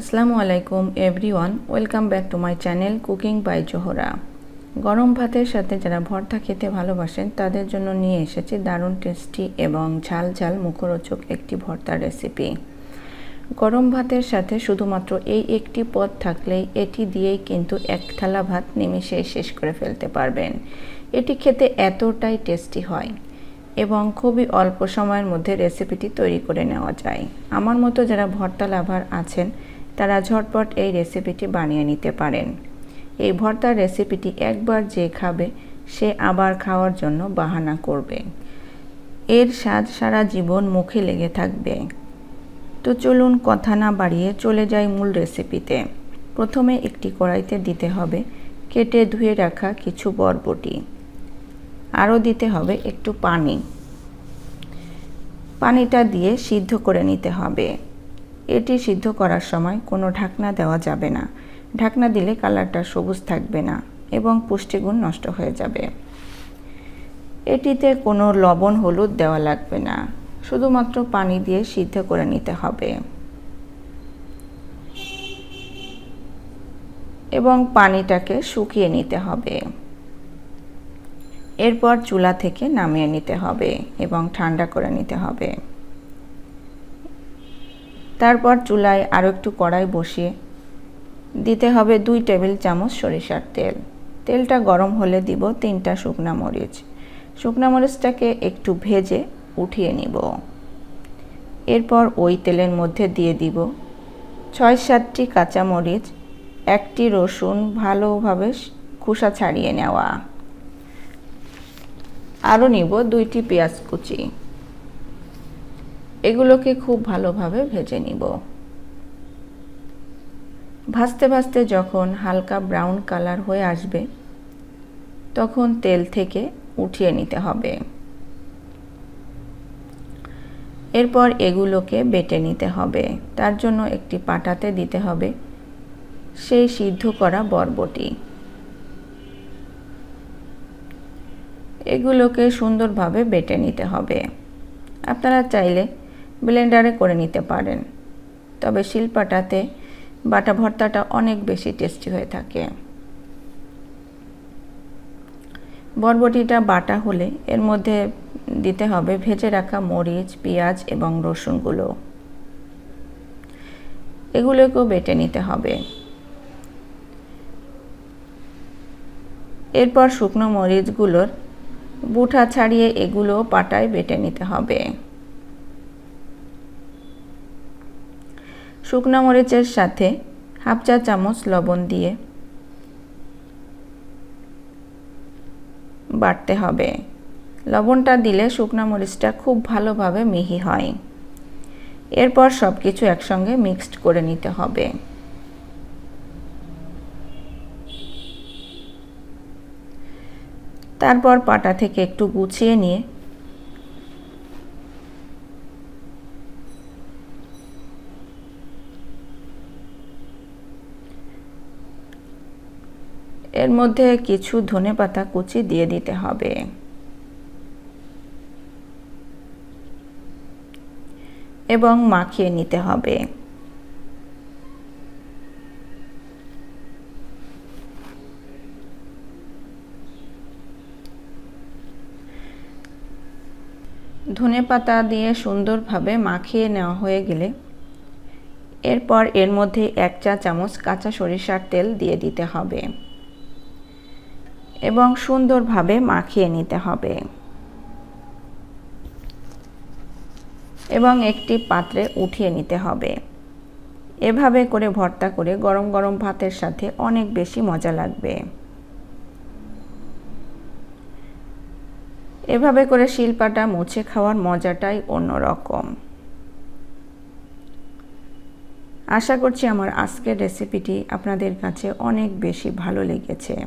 আসসালামু আলাইকুম everyone, welcome back to my channel cooking by Zohra. গরম ভাতের সাথে যারা ভর্তা খেতে ভালোবাসেন, তাদের জন্য নিয়ে এসেছি দারুণ টেস্টি এবং ঝাল ঝাল মুখরোচক একটি ভর্তার রেসিপি। গরম ভাতের সাথে শুধুমাত্র এই একটি পদ থাকলেই এটি দিয়েই কিন্তু এক থালা ভাত নিমিশেই শেষ করে ফেলতে পারবেন। এটি খেতে এতটাই টেস্টি হয় এবং খুবই অল্প সময়ের মধ্যে রেসিপিটি তৈরি করে নেওয়া যায়। আমার মতো যারা ভর্তা লাভার আছেন তারা ঝটপট এই রেসিপিটি বানিয়ে নিতে পারেন। এই ভর্তার রেসিপিটি একবার যে খাবে, সে আবার খাওয়ার জন্য বাহানা করবে। এর স্বাদ সারা জীবন মুখে লেগে থাকবে। তো চলুন কথা না বাড়িয়ে চলে যাই মূল রেসিপিতে। প্রথমে একটি কড়াইতে দিতে হবে কেটে ধুয়ে রাখা কিছু বরবটি। আরও দিতে হবে একটু পানি। পানিটা দিয়ে সিদ্ধ করে নিতে হবে। এটি সিদ্ধ করার সময় কোনো ঢাকনা দেওয়া যাবে না। ঢাকনা দিলে কালারটা সবুজ থাকবে না এবং পুষ্টিগুণ নষ্ট হয়ে যাবে। এটিতে কোনো লবণ হলুদ দেওয়া লাগবে না। শুধুমাত্র পানি দিয়ে সিদ্ধ করে নিতে হবে। এবং পানিটাকে শুকিয়ে নিতে হবে। এরপর চুলা থেকে নামিয়ে নিতে হবে এবং ঠান্ডা করে নিতে হবে। তারপর চুলায় আরও একটু কড়াই বসিয়ে দিতে হবে দুই টেবিল চামচ সরিষার তেল। তেলটা গরম হলে দিব তিনটা শুকনা মরিচ। শুকনা মরিচটাকে একটু ভেজে উঠিয়ে নিব। এরপর ওই তেলের মধ্যে দিয়ে দিব ছয় সাতটি কাঁচা মরিচ, একটি রসুন ভালোভাবে খোসা ছাড়িয়ে নেওয়া। আরও নিব দুইটি পেঁয়াজ কুচি। এগুলোকে খুব ভালোভাবে ভেজে নিব। ভাজতে ভাজতে যখন হালকা ব্রাউন কালার হয়ে আসবে, তখন তেল থেকে উঠিয়ে নিতে হবে। এরপর এগুলোকে বেটে নিতে হবে। তার জন্য একটি পাটাতে দিতে হবে সেই সিদ্ধ করা বরবটি। এগুলোকে সুন্দরভাবে বেটে নিতে হবে। আপনারা চাইলে ব্লেন্ডারে করে নিতে পারেন। তবে শিলপাটাতে বাটা ভর্তাটা অনেক বেশি টেস্টি হয়ে থাকে। বরবটিটা বাটা হলে এর মধ্যে দিতে হবে ভেজে রাখা মরিচ, পেঁয়াজ এবং রসুনগুলো। এগুলোকেও বেটে নিতে হবে। এরপর শুকনো মরিচগুলোর বুঠা ছাড়িয়ে এগুলো পাটায় বেটে নিতে হবে। শুকনো মরিচের সাথে হাফ চা চামচ লবণ দিয়ে বাটতে হবে। লবণটা দিলে শুকনো মরিচটা খুব ভালোভাবে মিহি হয়। এরপর সব কিছু একসঙ্গে মিক্সড করে নিতে হবে। তারপর পাটা থেকে একটু গুছিয়ে নিয়ে এর মধ্যে কিছু ধনে পাতা কুচি দিয়ে দিতে হবে। এবং মাখিয়ে নিতে হবে। ধনে পাতা দিয়ে সুন্দরভাবে মাখিয়ে নেওয়া হয়ে গেলে এরপর এর মধ্যে এক চা চামচ কাঁচা সরিষার তেল দিয়ে দিতে হবে। এবং সুন্দরভাবে মাখিয়ে নিতে হবে। এবং একটি পাত্রে উঠিয়ে নিতে হবে। এভাবে করে ভর্তা করে গরম গরম ভাতের সাথে অনেক বেশি মজা লাগবে। এভাবে করে শিল্পাটা মুছে খাওয়ার মজাটাই অন্যরকম। আশা করছি আমার আজকের রেসিপিটি আপনাদের কাছে অনেক বেশি ভালো লেগেছে।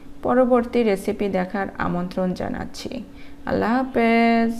পরবর্তী রেসিপি দেখার আমন্ত্রণ জানাচ্ছি। আল্লাহ হাফেজ।